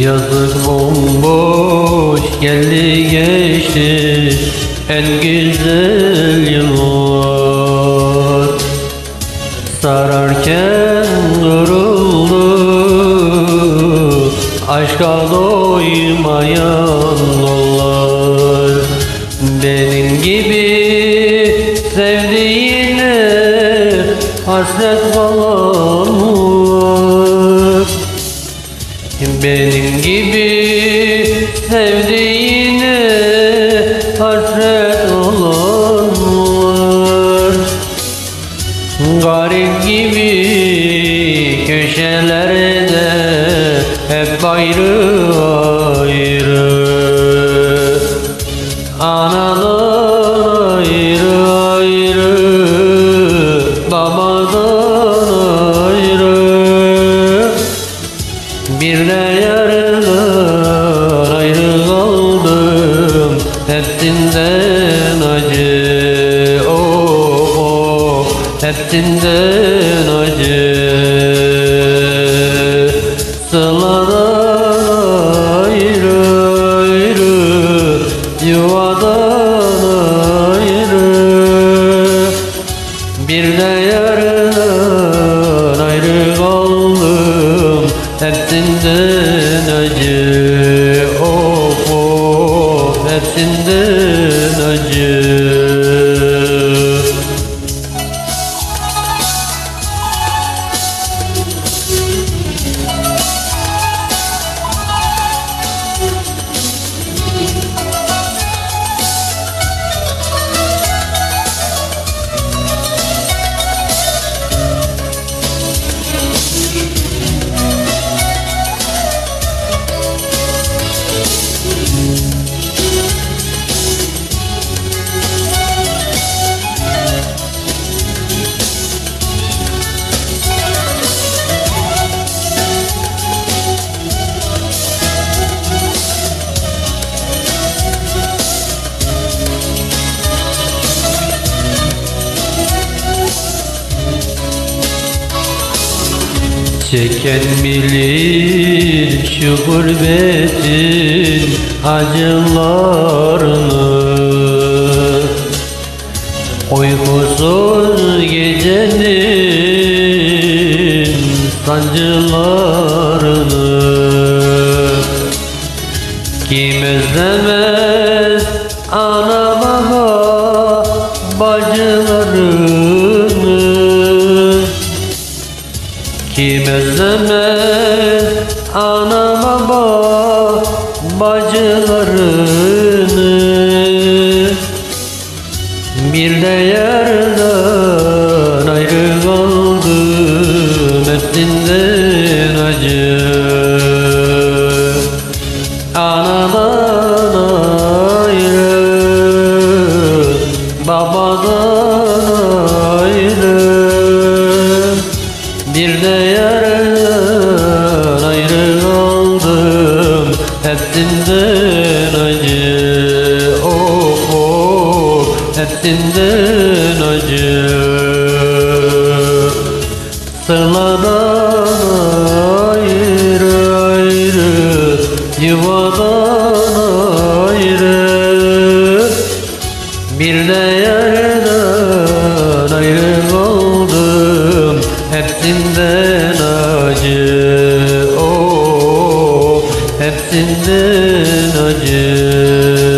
Yazık bomboş geldi geçti en güzel yıllar. Sararken duruldu aşka doymayan yollar. Benim gibi sevdiğine hasret falan var. Benim gibi sevdiğine hasret olan var Garip gibi köşelerde hep ayrı ayrı Hepsinden acı oh, oh, Hepsinden acı. Sıladan ayrı ayrı Yuvadan ayrı. Bir de yarından ayrı kaldım Hepsinden acı Hepsinden acı Çeken bilir şu gurbetin acılarını. Uykusuz gecenin sancılarını. Kim özlemez ana kim özlemez ana baba bacılarını. Bir de Hepsinden acı. Sırlardan ayrı ayrı Yuvadan ayrı. Bir de yerden ayrı kaldım Hepsinden acı. Oh, Hepsinden acı